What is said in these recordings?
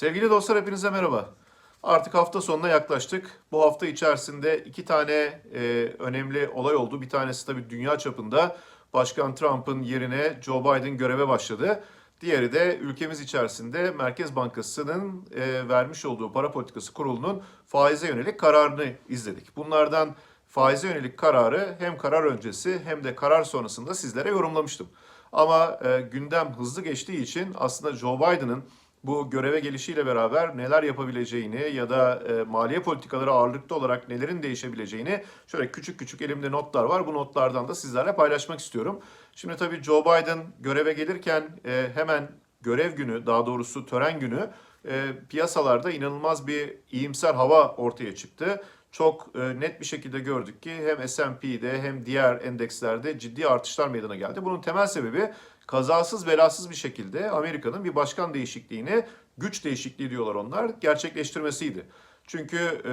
Sevgili dostlar hepinize merhaba. Artık hafta sonuna yaklaştık. Bu hafta içerisinde iki tane e, önemli olay oldu. Bir tanesi tabii dünya çapında Başkan Trump'ın yerine Joe Biden göreve başladı. Diğeri de ülkemiz içerisinde Merkez Bankası'nın e, vermiş olduğu para politikası kurulunun faize yönelik kararını izledik. Bunlardan faize yönelik kararı hem karar öncesi hem de karar sonrasında sizlere yorumlamıştım. Ama e, gündem hızlı geçtiği için aslında Joe Biden'ın bu göreve gelişiyle beraber neler yapabileceğini ya da e, maliye politikaları ağırlıklı olarak nelerin değişebileceğini şöyle küçük küçük elimde notlar var. Bu notlardan da sizlerle paylaşmak istiyorum. Şimdi tabii Joe Biden göreve gelirken e, hemen görev günü daha doğrusu tören günü e, piyasalarda inanılmaz bir iyimser hava ortaya çıktı. Çok e, net bir şekilde gördük ki hem S&P'de hem diğer endekslerde ciddi artışlar meydana geldi. Bunun temel sebebi kazasız belasız bir şekilde Amerika'nın bir başkan değişikliğini, güç değişikliği diyorlar onlar, gerçekleştirmesiydi. Çünkü e,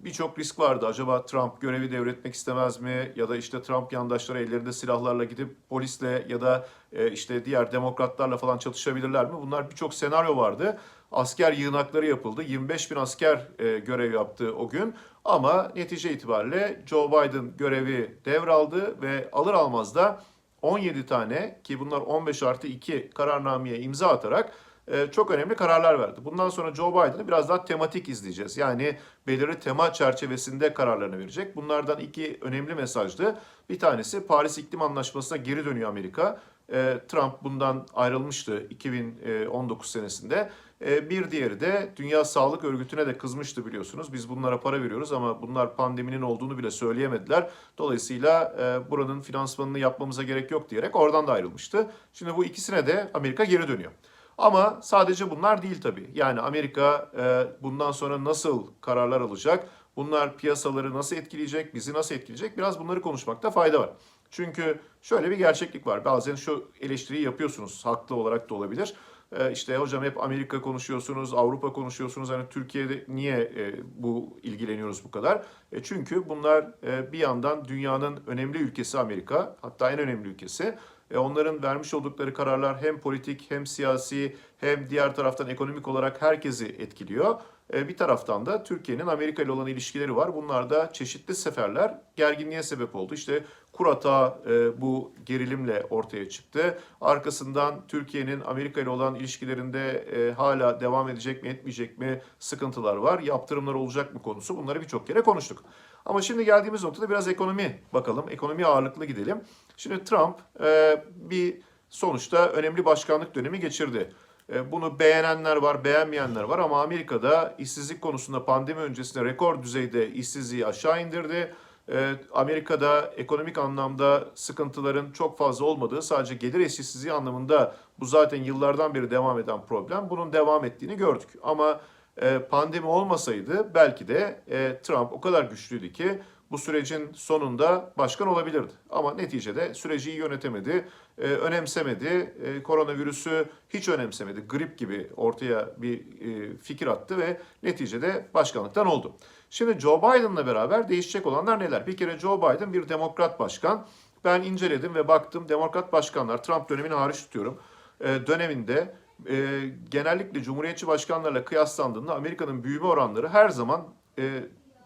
birçok risk vardı. Acaba Trump görevi devretmek istemez mi? Ya da işte Trump yandaşları ellerinde silahlarla gidip polisle ya da e, işte diğer demokratlarla falan çatışabilirler mi? Bunlar birçok senaryo vardı. Asker yığınakları yapıldı. 25 bin asker e, görev yaptı o gün. Ama netice itibariyle Joe Biden görevi devraldı ve alır almaz da 17 tane ki bunlar 15 artı 2 kararnameye imza atarak e, çok önemli kararlar verdi. Bundan sonra Joe Biden'ı biraz daha tematik izleyeceğiz. Yani belirli tema çerçevesinde kararlarını verecek. Bunlardan iki önemli mesajdı. Bir tanesi Paris İklim Anlaşması'na geri dönüyor Amerika. E, Trump bundan ayrılmıştı 2019 senesinde. E, bir diğeri de Dünya Sağlık Örgütü'ne de kızmıştı biliyorsunuz. Biz bunlara para veriyoruz ama bunlar pandeminin olduğunu bile söyleyemediler. Dolayısıyla e, buranın finansmanını yapmamıza gerek yok diyerek oradan da ayrılmıştı. Şimdi bu ikisine de Amerika geri dönüyor. Ama sadece bunlar değil tabii. Yani Amerika e, bundan sonra nasıl kararlar alacak? Bunlar piyasaları nasıl etkileyecek? Bizi nasıl etkileyecek? Biraz bunları konuşmakta fayda var. Çünkü şöyle bir gerçeklik var. Bazen şu eleştiriyi yapıyorsunuz. Haklı olarak da olabilir. E, işte hocam hep Amerika konuşuyorsunuz, Avrupa konuşuyorsunuz. Hani Türkiye'de niye e, bu ilgileniyoruz bu kadar? E, çünkü bunlar e, bir yandan dünyanın önemli ülkesi Amerika. Hatta en önemli ülkesi. Onların vermiş oldukları kararlar hem politik hem siyasi hem diğer taraftan ekonomik olarak herkesi etkiliyor. E, bir taraftan da Türkiye'nin Amerika ile olan ilişkileri var. Bunlar da çeşitli seferler gerginliğe sebep oldu. İşte Kurata e, bu gerilimle ortaya çıktı. Arkasından Türkiye'nin Amerika ile olan ilişkilerinde e, hala devam edecek mi etmeyecek mi sıkıntılar var. Yaptırımlar olacak mı konusu bunları birçok kere konuştuk. Ama şimdi geldiğimiz noktada biraz ekonomi bakalım. Ekonomi ağırlıklı gidelim. Şimdi Trump e, bir sonuçta önemli başkanlık dönemi geçirdi. E, bunu beğenenler var, beğenmeyenler var ama Amerika'da işsizlik konusunda pandemi öncesinde rekor düzeyde işsizliği aşağı indirdi. E, Amerika'da ekonomik anlamda sıkıntıların çok fazla olmadığı, sadece gelir eşitsizliği anlamında bu zaten yıllardan beri devam eden problem. Bunun devam ettiğini gördük. Ama e, pandemi olmasaydı belki de Trump o kadar güçlüydü ki bu sürecin sonunda başkan olabilirdi. Ama neticede süreci iyi yönetemedi, e, önemsemedi, e, koronavirüsü hiç önemsemedi. Grip gibi ortaya bir e, fikir attı ve neticede başkanlıktan oldu. Şimdi Joe Biden'la beraber değişecek olanlar neler? Bir kere Joe Biden bir demokrat başkan. Ben inceledim ve baktım demokrat başkanlar, Trump dönemini hariç tutuyorum, e, döneminde e, genellikle Cumhuriyetçi başkanlarla kıyaslandığında Amerika'nın büyüme oranları her zaman e,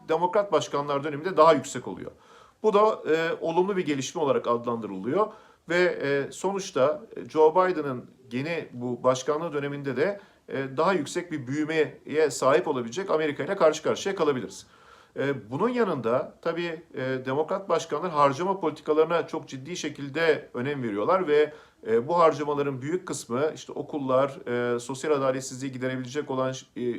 demokrat başkanlar döneminde daha yüksek oluyor. Bu da e, olumlu bir gelişme olarak adlandırılıyor ve e, sonuçta Joe Biden'ın yeni bu başkanlığı döneminde de e, daha yüksek bir büyümeye sahip olabilecek Amerika ile karşı karşıya kalabiliriz. E, bunun yanında tabii e, demokrat başkanlar harcama politikalarına çok ciddi şekilde önem veriyorlar ve e, bu harcamaların büyük kısmı işte okullar, sosyal adaletsizliği giderebilecek olan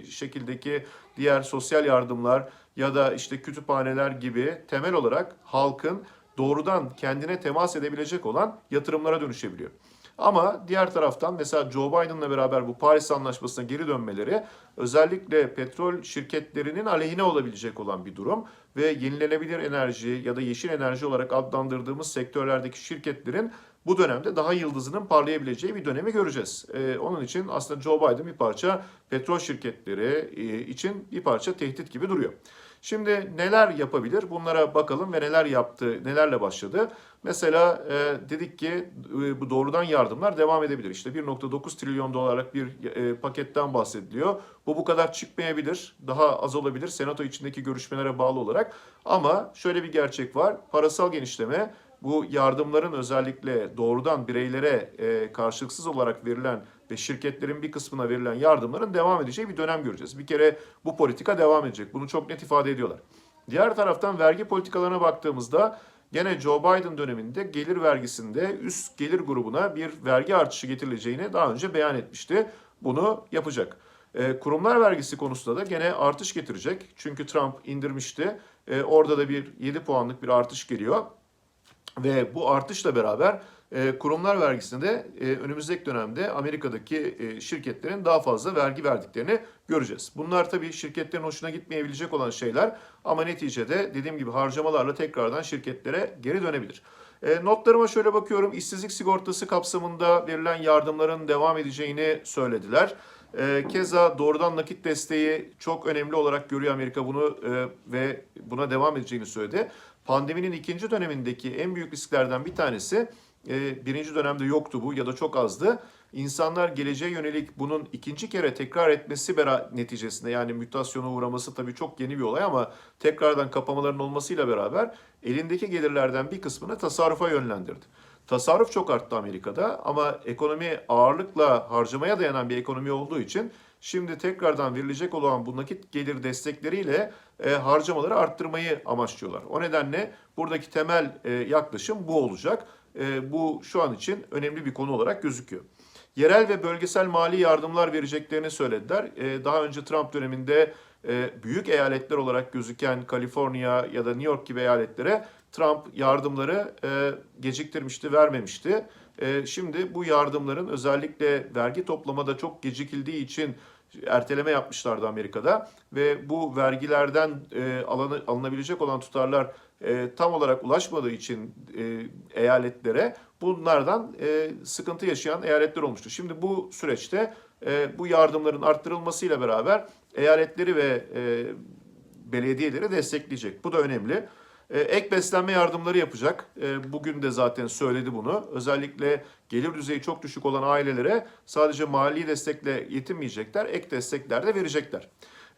şekildeki diğer sosyal yardımlar ya da işte kütüphaneler gibi temel olarak halkın doğrudan kendine temas edebilecek olan yatırımlara dönüşebiliyor. Ama diğer taraftan mesela Joe Biden'la beraber bu Paris Anlaşması'na geri dönmeleri özellikle petrol şirketlerinin aleyhine olabilecek olan bir durum ve yenilenebilir enerji ya da yeşil enerji olarak adlandırdığımız sektörlerdeki şirketlerin bu dönemde daha yıldızının parlayabileceği bir dönemi göreceğiz. Ee, onun için aslında Joe Biden bir parça petrol şirketleri e, için bir parça tehdit gibi duruyor. Şimdi neler yapabilir? Bunlara bakalım ve neler yaptı, nelerle başladı. Mesela e, dedik ki e, bu doğrudan yardımlar devam edebilir. İşte 1.9 trilyon dolarlık bir e, paketten bahsediliyor. Bu bu kadar çıkmayabilir. Daha az olabilir senato içindeki görüşmelere bağlı olarak. Ama şöyle bir gerçek var. Parasal genişleme bu yardımların özellikle doğrudan bireylere e, karşılıksız olarak verilen ve şirketlerin bir kısmına verilen yardımların devam edeceği bir dönem göreceğiz. Bir kere bu politika devam edecek. Bunu çok net ifade ediyorlar. Diğer taraftan vergi politikalarına baktığımızda gene Joe Biden döneminde gelir vergisinde üst gelir grubuna bir vergi artışı getirileceğini daha önce beyan etmişti. Bunu yapacak. E, kurumlar vergisi konusunda da gene artış getirecek. Çünkü Trump indirmişti. E, orada da bir 7 puanlık bir artış geliyor. Ve bu artışla beraber e, kurumlar vergisinde e, önümüzdeki dönemde Amerika'daki e, şirketlerin daha fazla vergi verdiklerini göreceğiz. Bunlar tabii şirketlerin hoşuna gitmeyebilecek olan şeyler ama neticede dediğim gibi harcamalarla tekrardan şirketlere geri dönebilir. E, notlarıma şöyle bakıyorum. İşsizlik sigortası kapsamında verilen yardımların devam edeceğini söylediler. E, keza doğrudan nakit desteği çok önemli olarak görüyor Amerika bunu e, ve buna devam edeceğini söyledi. Pandeminin ikinci dönemindeki en büyük risklerden bir tanesi e, birinci dönemde yoktu bu ya da çok azdı. İnsanlar geleceğe yönelik bunun ikinci kere tekrar etmesi neticesinde yani mutasyona uğraması tabii çok yeni bir olay ama tekrardan kapamaların olmasıyla beraber elindeki gelirlerden bir kısmını tasarrufa yönlendirdi. Tasarruf çok arttı Amerika'da ama ekonomi ağırlıkla harcamaya dayanan bir ekonomi olduğu için şimdi tekrardan verilecek olan bu nakit gelir destekleriyle e, harcamaları arttırmayı amaçlıyorlar. O nedenle buradaki temel e, yaklaşım bu olacak. E, bu şu an için önemli bir konu olarak gözüküyor. Yerel ve bölgesel mali yardımlar vereceklerini söylediler. E, daha önce Trump döneminde e, büyük eyaletler olarak gözüken Kaliforniya ya da New York gibi eyaletlere Trump yardımları e, geciktirmişti, vermemişti. E, şimdi bu yardımların özellikle vergi toplamada çok gecikildiği için erteleme yapmışlardı Amerika'da ve bu vergilerden e, alınabilecek olan tutarlar e, tam olarak ulaşmadığı için e, eyaletlere bunlardan sıkıntı yaşayan eyaletler olmuştu. Şimdi bu süreçte bu yardımların arttırılmasıyla beraber eyaletleri ve belediyeleri destekleyecek. Bu da önemli. E, ek beslenme yardımları yapacak. E, bugün de zaten söyledi bunu. Özellikle gelir düzeyi çok düşük olan ailelere sadece mali destekle yetinmeyecekler, ek destekler de verecekler.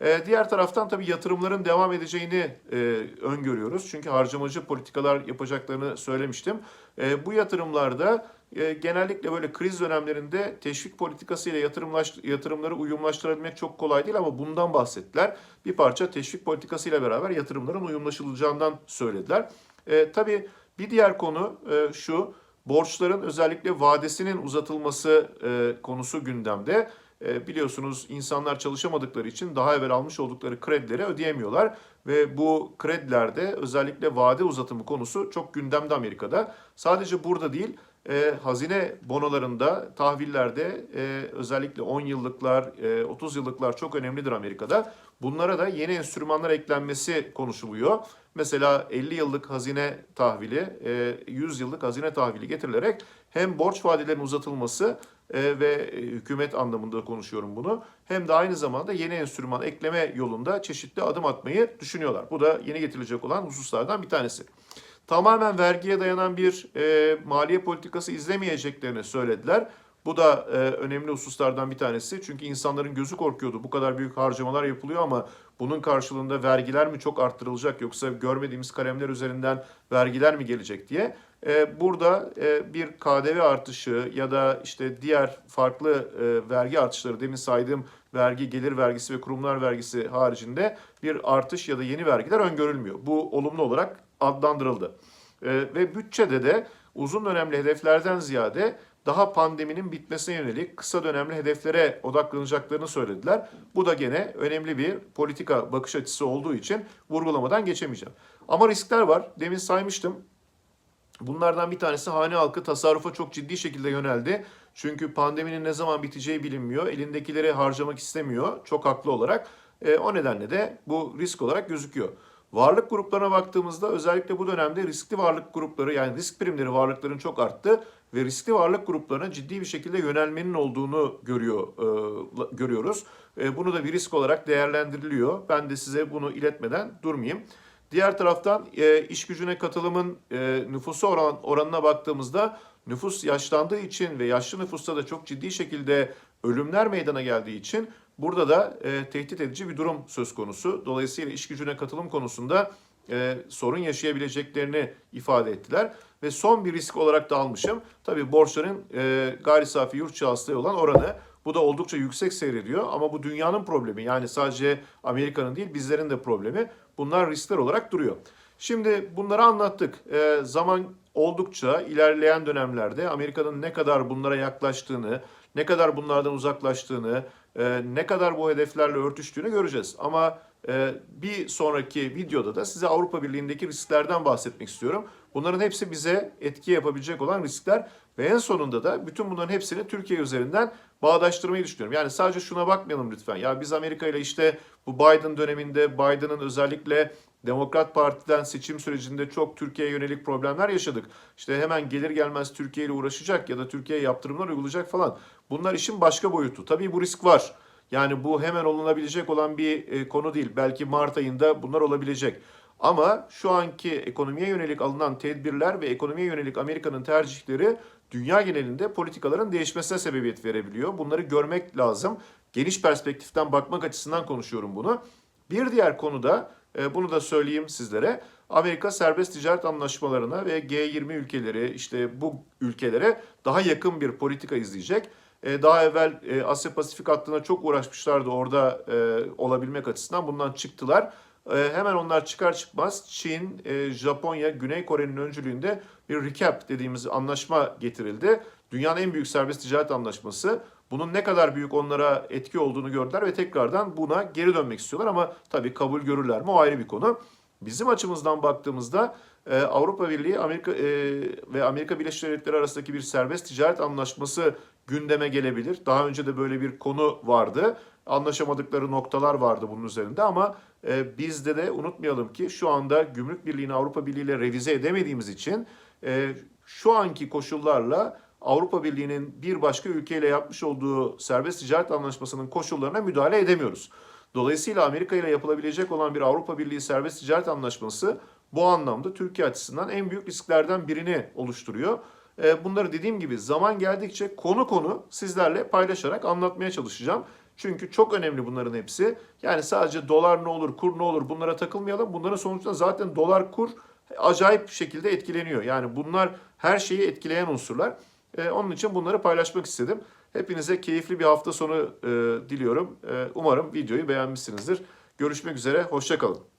E, diğer taraftan tabii yatırımların devam edeceğini e, öngörüyoruz. Çünkü harcamacı politikalar yapacaklarını söylemiştim. E, bu yatırımlarda e, genellikle böyle kriz dönemlerinde teşvik politikası ile yatırımları uyumlaştırabilmek çok kolay değil ama bundan bahsettiler. Bir parça teşvik politikası ile beraber yatırımların uyumlaşılacağından söylediler. E, tabii bir diğer konu e, şu, borçların özellikle vadesinin uzatılması konusu gündemde. E, biliyorsunuz insanlar çalışamadıkları için daha evvel almış oldukları kredileri ödeyemiyorlar. Ve bu kredilerde özellikle vade uzatımı konusu çok gündemde Amerika'da. Sadece burada değil, e, hazine bonolarında, tahvillerde e, özellikle 10 yıllıklar, e, 30 yıllıklar çok önemlidir Amerika'da. Bunlara da yeni enstrümanlar eklenmesi konuşuluyor. Mesela 50 yıllık hazine tahvili, e, 100 yıllık hazine tahvili getirilerek hem borç vadelerinin uzatılması e, ve hükümet anlamında konuşuyorum bunu. Hem de aynı zamanda yeni enstrüman ekleme yolunda çeşitli adım atmayı düşünüyorlar. Bu da yeni getirilecek olan hususlardan bir tanesi tamamen vergiye dayanan bir e, maliye politikası izlemeyeceklerini söylediler. Bu da e, önemli hususlardan bir tanesi. Çünkü insanların gözü korkuyordu. Bu kadar büyük harcamalar yapılıyor ama bunun karşılığında vergiler mi çok arttırılacak yoksa görmediğimiz kalemler üzerinden vergiler mi gelecek diye. E, burada e, bir KDV artışı ya da işte diğer farklı e, vergi artışları demin saydığım vergi, gelir vergisi ve kurumlar vergisi haricinde bir artış ya da yeni vergiler öngörülmüyor. Bu olumlu olarak adlandırıldı. E, ve bütçede de uzun dönemli hedeflerden ziyade daha pandeminin bitmesine yönelik kısa dönemli hedeflere odaklanacaklarını söylediler. Bu da gene önemli bir politika bakış açısı olduğu için vurgulamadan geçemeyeceğim. Ama riskler var. Demin saymıştım. Bunlardan bir tanesi hane halkı tasarrufa çok ciddi şekilde yöneldi. Çünkü pandeminin ne zaman biteceği bilinmiyor. Elindekileri harcamak istemiyor çok haklı olarak. E, o nedenle de bu risk olarak gözüküyor. Varlık gruplarına baktığımızda özellikle bu dönemde riskli varlık grupları yani risk primleri varlıkların çok arttı ve riskli varlık gruplarına ciddi bir şekilde yönelmenin olduğunu görüyor e, görüyoruz. E, bunu da bir risk olarak değerlendiriliyor. Ben de size bunu iletmeden durmayayım. Diğer taraftan e, iş gücüne katılımın e, nüfusu oran, oranına baktığımızda nüfus yaşlandığı için ve yaşlı nüfusta da çok ciddi şekilde ölümler meydana geldiği için burada da e, tehdit edici bir durum söz konusu. Dolayısıyla iş gücüne katılım konusunda e, sorun yaşayabileceklerini ifade ettiler. Ve son bir risk olarak da almışım. Tabii borçların e, gayri safi yurt hasılaya olan oranı. Bu da oldukça yüksek seyrediyor ama bu dünyanın problemi. Yani sadece Amerika'nın değil bizlerin de problemi. Bunlar riskler olarak duruyor. Şimdi bunları anlattık. E, zaman oldukça ilerleyen dönemlerde Amerika'nın ne kadar bunlara yaklaştığını, ne kadar bunlardan uzaklaştığını, e, ne kadar bu hedeflerle örtüştüğünü göreceğiz. Ama e, bir sonraki videoda da size Avrupa Birliği'ndeki risklerden bahsetmek istiyorum. Bunların hepsi bize etki yapabilecek olan riskler ve en sonunda da bütün bunların hepsini Türkiye üzerinden bağdaştırmayı düşünüyorum. Yani sadece şuna bakmayalım lütfen. Ya biz Amerika ile işte bu Biden döneminde Biden'ın özellikle Demokrat Parti'den seçim sürecinde çok Türkiye'ye yönelik problemler yaşadık. İşte hemen gelir gelmez Türkiye ile uğraşacak ya da Türkiye'ye yaptırımlar uygulayacak falan. Bunlar işin başka boyutu. Tabii bu risk var. Yani bu hemen olunabilecek olan bir e, konu değil. Belki Mart ayında bunlar olabilecek. Ama şu anki ekonomiye yönelik alınan tedbirler ve ekonomiye yönelik Amerika'nın tercihleri dünya genelinde politikaların değişmesine sebebiyet verebiliyor. Bunları görmek lazım. Geniş perspektiften bakmak açısından konuşuyorum bunu. Bir diğer konuda e, bunu da söyleyeyim sizlere. Amerika serbest ticaret anlaşmalarına ve G20 ülkeleri işte bu ülkelere daha yakın bir politika izleyecek. E, daha evvel e, Asya Pasifik hattına çok uğraşmışlardı orada olabilmek açısından. Bundan çıktılar. Hemen onlar çıkar çıkmaz Çin, Japonya, Güney Kore'nin öncülüğünde bir recap dediğimiz anlaşma getirildi. Dünyanın en büyük serbest ticaret anlaşması. Bunun ne kadar büyük onlara etki olduğunu gördüler ve tekrardan buna geri dönmek istiyorlar ama tabii kabul görürler mi o ayrı bir konu. Bizim açımızdan baktığımızda e, Avrupa Birliği Amerika e, ve Amerika Birleşik Devletleri arasındaki bir serbest ticaret anlaşması gündeme gelebilir. Daha önce de böyle bir konu vardı. Anlaşamadıkları noktalar vardı bunun üzerinde ama e, bizde de unutmayalım ki şu anda Gümrük Birliği'ni Avrupa Birliği ile revize edemediğimiz için e, şu anki koşullarla Avrupa Birliği'nin bir başka ülkeyle yapmış olduğu serbest ticaret anlaşmasının koşullarına müdahale edemiyoruz. Dolayısıyla Amerika ile yapılabilecek olan bir Avrupa Birliği serbest ticaret anlaşması bu anlamda Türkiye açısından en büyük risklerden birini oluşturuyor. E, bunları dediğim gibi zaman geldikçe konu konu sizlerle paylaşarak anlatmaya çalışacağım. Çünkü çok önemli bunların hepsi. Yani sadece dolar ne olur, kur ne olur bunlara takılmayalım. Bunların sonucunda zaten dolar kur acayip şekilde etkileniyor. Yani bunlar her şeyi etkileyen unsurlar. E, onun için bunları paylaşmak istedim. Hepinize keyifli bir hafta sonu e, diliyorum. E, umarım videoyu beğenmişsinizdir. Görüşmek üzere, hoşçakalın.